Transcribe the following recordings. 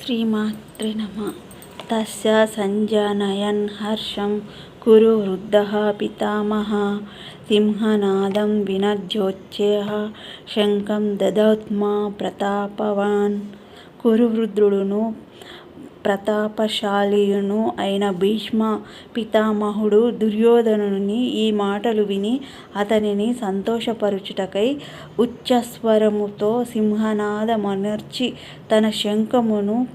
శ్రీమాత్రే నమ తస్య సంజానయన్ హర్షం కురు వృద్ధ పితామహ సింహనాదం వినద్యోచ్చేహ శంఖం దదౌత్మా ప్రతాపవాన్ కురు వృద్రుడును ప్రతాపశాలియును అయిన భీష్మ పితామహుడు దుర్యోధనుని ఈ మాటలు విని అతనిని సంతోషపరుచుటకై ఉచ్చస్వరముతో సింహనాదమనర్చి తన శంఖమును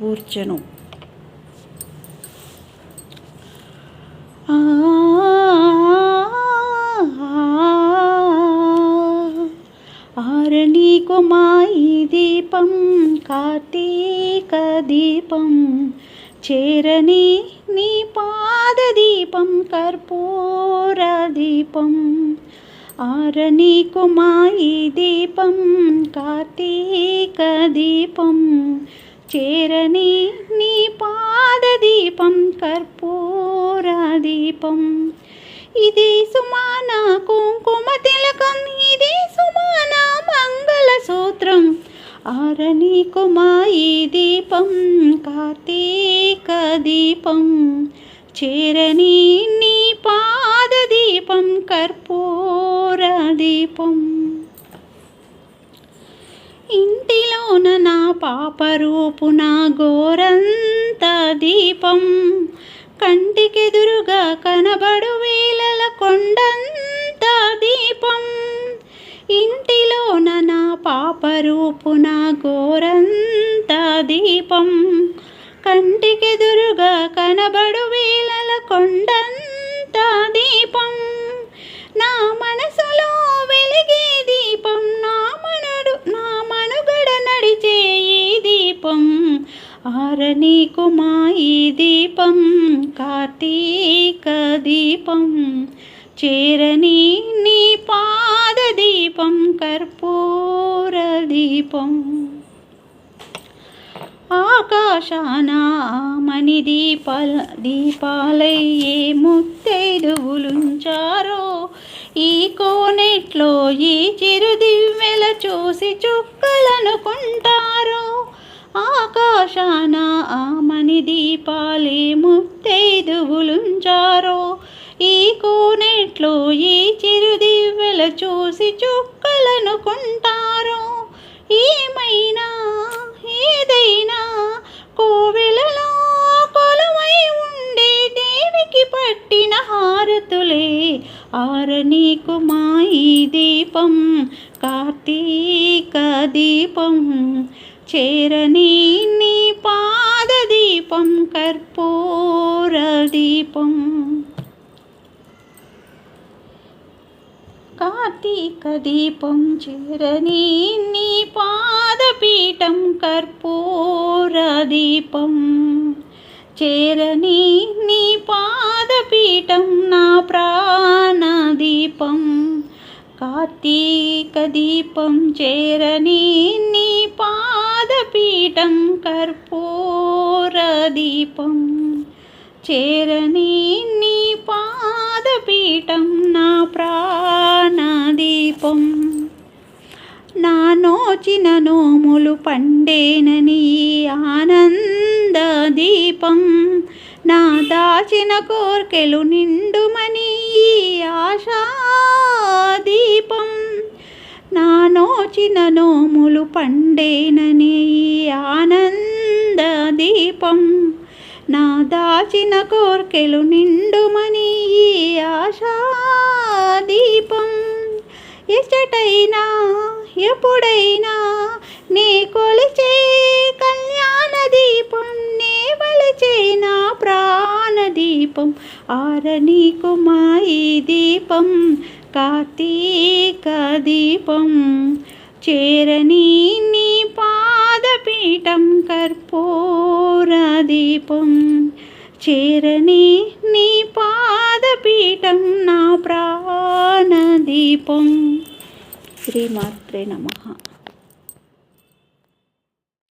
పూర్చెను. ఆరనీకు కుమాయి దీపం కార్తీక దీపం చేరని నీ పాద దీపం కర్పూర దీపం ఆరని కుమాయి దీపం కార్తీక దీపం చేరని నీ పాద దీపం కర్పూర దీపం ఇది సుమాన కుంకుమ తిలకం ఇది సుమాన మంగళ సూత్రం ఆరని కుమాయి దీపం కార్తీక దీపం. చేరని నీ పాద దీపం కర్పూర దీపం. ఇంటిలోన నా పాపరూపున గోరంత దీపం. కంటికెదురుగా కనబడు వేలల కొండంత పాపరూపున గోరంత దీపం. కంటికెదురుగా కనబడు వేలల కొండంత దీపం. నా మనసులో వెలిగే దీపం నా మనుడు నా మనుగడ నడిచే ఈ దీపం. ఆరని కుమాయి దీపం కార్తీక దీపం. చేరని నీ పా దీపం కర్పూర దీపం ఆకాశాన మణి దీపాల దీపాలయ్యే ముత్తైదువులుంచారో ఈ కోనెట్లో ఈ చిరుదివ్వెల చూసి చుక్కలనుకుంటారో ఆకాశాన ఆమని దీపాలే ముత్తైదువులుంచారో ఈ కోనెట్లో ఈ చిరుదివ్వెల చూసి చుక్కలనుకుంటారో. ఏమైనా ఏదైనా కోవెలలో కొలువై ఉండే దేవికి పట్టిన హారతులే. ఆరనీకు కుమాయి దీపం కార్తీక దీపం. చేరని నీ పాద దీపం కర్పూర దీపం. కార్తీక దీపం చేరని నీ పాదపీఠం కర్పూర దీపం చేరని నీ పాదపీఠం నా ప్రాణ దీపం కార్తీక దీపం చేరని నీ పాదపీఠం కర్పూర దీపం చేరని నీ పాదపీఠం నా నోచిన నోములు పండేనని ఆనంద దీపం. నా దాచిన కోర్కెలు నిండుమని ఆశా దీపం. నా నోచిన నోములు పండేనని ఆనంద దీపం. నా దాచిన కోర్కెలు నిండుమని ఆశా దీపం. ఎచ్చటైనా ఎప్పుడైనా నీ కొలిచే కళ్యాణ దీపం నే వలిచే నా ప్రాణ దీపం ఆరని కుమాయి దీపం కార్తీక దీపం చేరని నీ పాదపీఠం కర్పూర దీపం చేరని నీ పాదపీఠం నా ప్రాణదీపం. శ్రీమాత్రే నమ